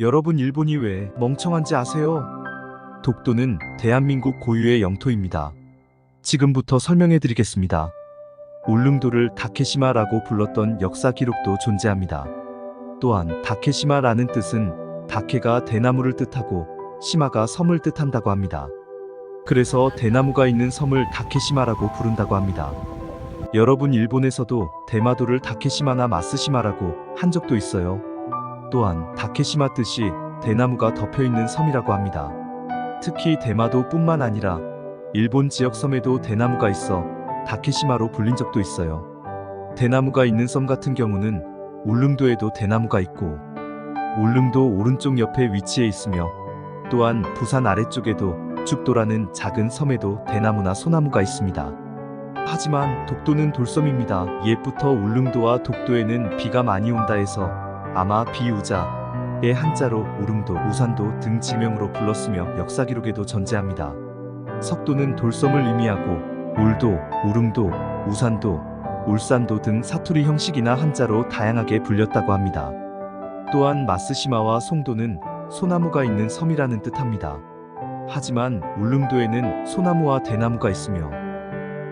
여러분 일본이 왜 멍청한지 아세요? 독도는 대한민국 고유의 영토입니다. 지금부터 설명해 드리겠습니다. 울릉도를 다케시마라고 불렀던 역사 기록도 존재합니다. 또한 다케시마라는 뜻은 다케가 대나무를 뜻하고 시마가 섬을 뜻한다고 합니다. 그래서 대나무가 있는 섬을 다케시마라고 부른다고 합니다. 여러분 일본에서도 대마도를 다케시마나 마스시마라고 한 적도 있어요. 또한 다케시마 뜻이 대나무가 덮여 있는 섬이라고 합니다. 특히 대마도뿐만 아니라 일본 지역 섬에도 대나무가 있어 다케시마로 불린 적도 있어요. 대나무가 있는 섬 같은 경우는 울릉도에도 대나무가 있고 울릉도 오른쪽 옆에 위치해 있으며 또한 부산 아래쪽에도 죽도라는 작은 섬에도 대나무나 소나무가 있습니다. 하지만 독도는 돌섬입니다. 옛부터 울릉도와 독도에는 비가 많이 온다 해서 아마 비우자의 한자로 우릉도, 우산도 등 지명으로 불렀으며 역사 기록에도 전제합니다. 석도는 돌섬을 의미하고 울도, 우릉도, 우산도, 울산도 등 사투리 형식이나 한자로 다양하게 불렸다고 합니다. 또한 마스시마와 송도는 소나무가 있는 섬이라는 뜻합니다. 하지만 울릉도에는 소나무와 대나무가 있으며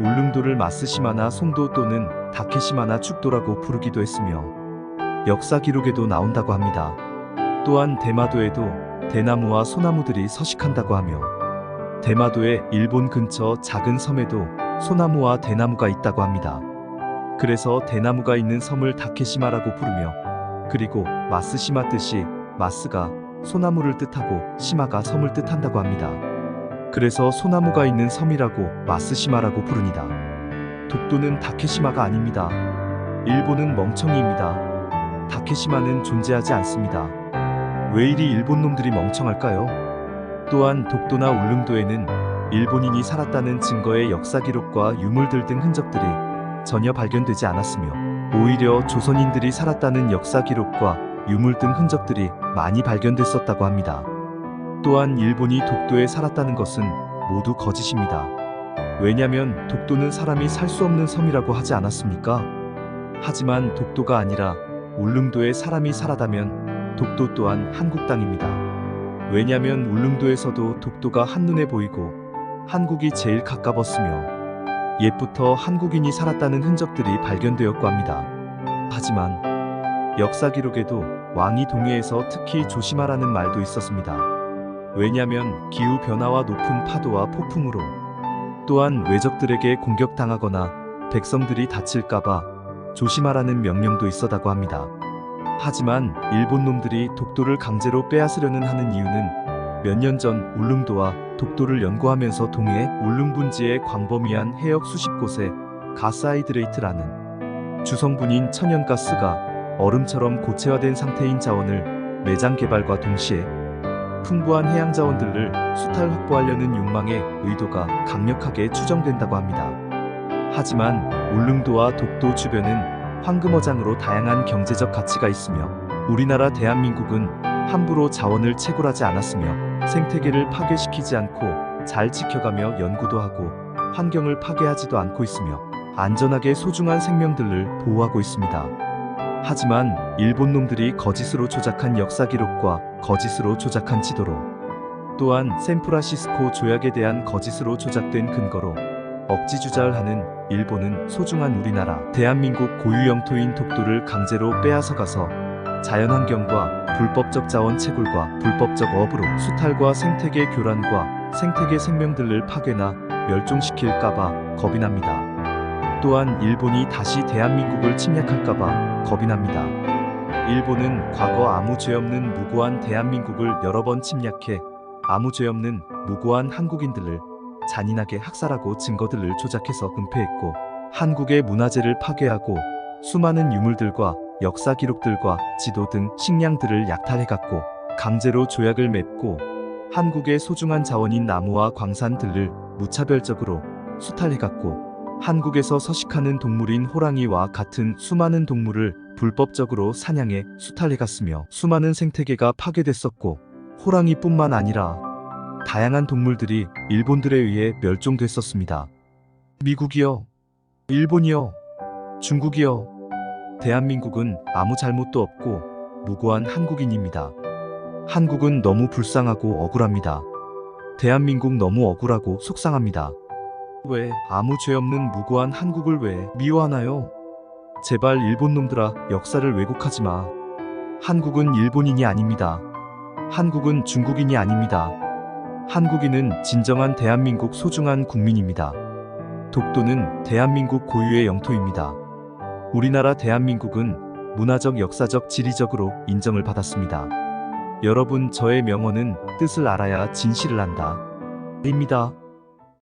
울릉도를 마스시마나 송도 또는 다케시마나 축도라고 부르기도 했으며 역사 기록에도 나온다고 합니다. 또한 대마도에도 대나무와 소나무들이 서식한다고 하며 대마도의 일본 근처 작은 섬에도 소나무와 대나무가 있다고 합니다. 그래서 대나무가 있는 섬을 다케시마라고 부르며 그리고 마스시마 뜻이 마스가 소나무를 뜻하고 시마가 섬을 뜻한다고 합니다. 그래서 소나무가 있는 섬이라고 마스시마라고 부릅니다. 독도는 다케시마가 아닙니다. 일본은 멍청이입니다. 다케시마는 존재하지 않습니다. 왜 이리 일본 놈들이 멍청할까요? 또한 독도나 울릉도에는 일본인이 살았다는 증거의 역사 기록과 유물들 등 흔적들이 전혀 발견되지 않았으며 오히려 조선인들이 살았다는 역사 기록과 유물 등 흔적들이 많이 발견됐었다고 합니다. 또한 일본이 독도에 살았다는 것은 모두 거짓입니다. 왜냐면 독도는 사람이 살 수 없는 섬이라고 하지 않았습니까? 하지만 독도가 아니라 울릉도에 사람이 살아다면 독도 또한 한국 땅입니다. 왜냐면 울릉도에서도 독도가 한눈에 보이고 한국이 제일 가까웠으며 옛부터 한국인이 살았다는 흔적들이 발견되었고 합니다. 하지만 역사 기록에도 왕이 동해에서 특히 조심하라는 말도 있었습니다. 왜냐면 기후 변화와 높은 파도와 폭풍으로 또한 외적들에게 공격당하거나 백성들이 다칠까봐 조심하라는 명령도 있었다고 합니다. 하지만 일본 놈들이 독도를 강제로 빼앗으려는 하는 이유는 몇 년 전 울릉도와 독도를 연구하면서 동해 울릉 분지의 광범위한 해역 수십 곳에 가스하이드레이트라는 주성분인 천연가스가 얼음처럼 고체화된 상태인 자원을 매장 개발과 동시에 풍부한 해양 자원들을 수탈 확보하려는 욕망의 의도가 강력하게 추정된다고 합니다. 하지만 울릉도와 독도 주변은 황금어장으로 다양한 경제적 가치가 있으며 우리나라 대한민국은 함부로 자원을 채굴하지 않았으며 생태계를 파괴시키지 않고 잘 지켜가며 연구도 하고 환경을 파괴하지도 않고 있으며 안전하게 소중한 생명들을 보호하고 있습니다. 하지만 일본 놈들이 거짓으로 조작한 역사 기록과 거짓으로 조작한 지도로 또한 샌프란시스코 조약에 대한 거짓으로 조작된 근거로 억지 주자를 하는 일본은 소중한 우리나라 대한민국 고유 영토인 독도를 강제로 빼앗아 가서 자연환경과 불법적 자원 채굴과 불법적 어부로 수탈과 생태계 교란과 생태계 생명들을 파괴나 멸종시킬까봐 겁이 납니다. 또한 일본이 다시 대한민국을 침략할까봐 겁이 납니다. 일본은 과거 아무 죄 없는 무고한 대한민국을 여러 번 침략해 아무 죄 없는 무고한 한국인들을 잔인하게 학살하고 증거들을 조작해서 은폐했고 한국의 문화재를 파괴하고 수많은 유물들과 역사 기록들과 지도 등 식량들을 약탈해갔고 강제로 조약을 맺고 한국의 소중한 자원인 나무와 광산들을 무차별적으로 수탈해갔고 한국에서 서식하는 동물인 호랑이와 같은 수많은 동물을 불법적으로 사냥해 수탈해갔으며 수많은 생태계가 파괴됐었고 호랑이뿐만 아니라 다양한 동물들이 일본들에 의해 멸종됐었습니다. 미국이요, 일본이요, 중국이요. 대한민국은 아무 잘못도 없고 무고한 한국인입니다. 한국은 너무 불쌍하고 억울합니다. 대한민국 너무 억울하고 속상합니다. 왜 아무 죄 없는 무고한 한국을 왜 미워하나요? 제발 일본 놈들아 역사를 왜곡하지 마. 한국은 일본인이 아닙니다. 한국은 중국인이 아닙니다. 한국인은 진정한 대한민국 소중한 국민입니다. 독도는 대한민국 고유의 영토입니다. 우리나라 대한민국은 문화적, 역사적, 지리적으로 인정을 받았습니다. 여러분, 저의 명언은 뜻을 알아야 진실을 안다. 입니다.